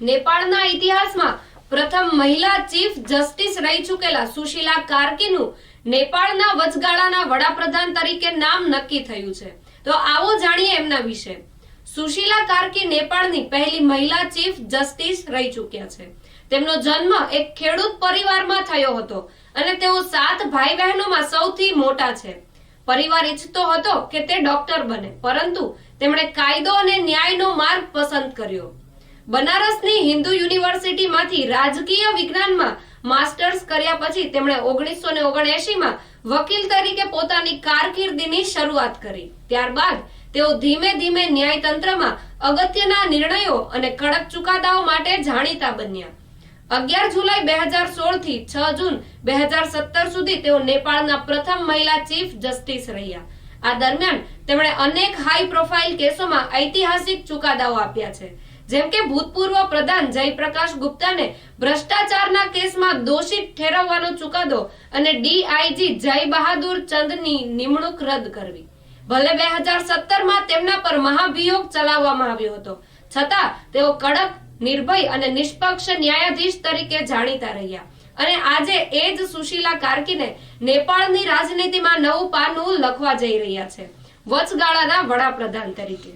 નેપાળના ઇતિહાસમાં પ્રથમ મહિલા ચીફ જસ્ટિસ રહી ચૂકેલા સુશીલા કાર્કીનું નેપાળના વચગાળાના વડાપ્રધાન તરીકે નામ નક્કી થયું છે. તો આવો જાણીએ એમના વિશે. સુશીલા કાર્કી નેપાળની પહેલી મહિલા ચીફ જસ્ટિસ રહી ચૂક્યા છે. તેમનો જન્મ એક ખેડૂત પરિવારમાં થયો હતો અને તેઓ સાત ભાઈ બહેનોમાં સૌથી મોટા છે. પરિવાર ઈચ્છતો હતો કે તે ડોક્ટર બને, પરંતુ તેમણે કાયદો અને ન્યાયનો માર્ગ પસંદ કર્યો. બનારસની હિન્દુ યુનિવર્સિટીમાંથી રાજકીય વિજ્ઞાનમાં માસ્ટર્સ કર્યા પછી તેમણે ઓગણીસો ને ઓગણએસીમાં વકીલ તરીકે પોતાની કારકિર્દીની શરૂઆત કરી. ત્યારબાદ તેઓ ધીમે ધીમે ન્યાયતંત્રમાં અગત્યના નિર્ણયો અને કડક ચુકાદાઓ માટે જાણીતા બન્યા. અગિયાર જુલાઈ બે હજાર સોળથી છ જૂન બે હજાર સત્તર સુધી તેઓ નેપાળના પ્રથમ મહિલા ચીફ જસ્ટિસ રહ્યા. આ દરમિયાન તેમણે અનેક હાઈ પ્રોફાઇલ કેસોમાં ઐતિહાસિક ચુકાદાઓ આપ્યા છે. જેમ કે ભૂતપૂર્વ પ્રધાન જયપ્રકાશ ગુપ્તાને ભ્રષ્ટાચારના કેસમાં દોષિત ઠેરવવાનો ચુકાદો અને ડીઆઈજી જય બહાદુર ચંદની નિમણૂક રદ કરવી. ભલે બે હજાર સત્તરમાં તેમના પર મહાભિયોગ ચલાવવામાં આવ્યો હતો, છતાં તેઓ કડક, નિર્ભય અને નિષ્પક્ષ ન્યાયાધીશ તરીકે જાણીતા રહ્યા. અને આજે એ જ સુશીલા કાર્કીને નેપાળની રાજનીતિમાં નવું પાનું લખવા જઈ રહ્યા છે. વચગાળાના વડાપ્રધાન તરીકે.